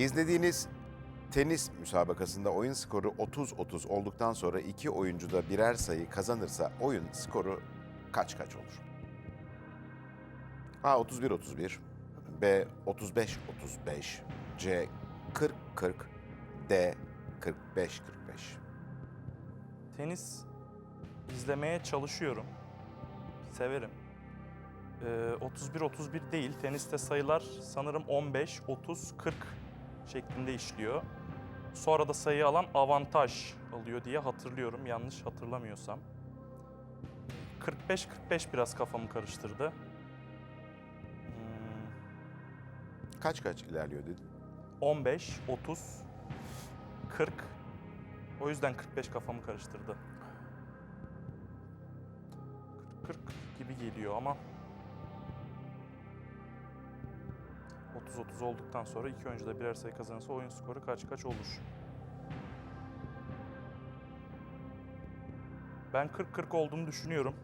İzlediğiniz tenis müsabakasında oyun skoru 30-30 olduktan sonra iki oyuncu da birer sayı kazanırsa oyun skoru kaç kaç olur? A 31-31, B 35-35, C 40-40, D 45-45. Tenis izlemeye çalışıyorum. Severim. Ee, 31-31 değil. Teniste sayılar sanırım 15, 30, 40 şeklinde işliyor. Sonra da sayı alan avantaj alıyor diye hatırlıyorum. Yanlış hatırlamıyorsam. 45-45 biraz kafamı karıştırdı. Hmm, Kaç kaç ilerliyor dedin? 15, 30, 40. O yüzden 45 kafamı karıştırdı. 40 gibi geliyor ama 30-30 olduktan sonra iki oyuncu da birer sayı kazanırsa oyun skoru kaç kaç olur? Ben 40-40 olduğunu düşünüyorum.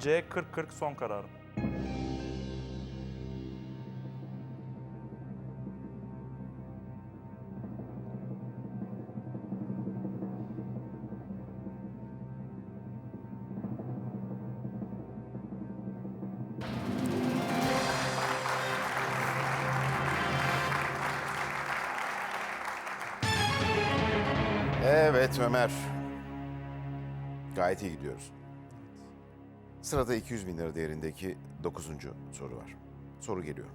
C 40-40 son kararım. Evet Ömer. Gayet iyi gidiyoruz. Sırada 200 bin lira değerindeki 9. soru var. Soru geliyor.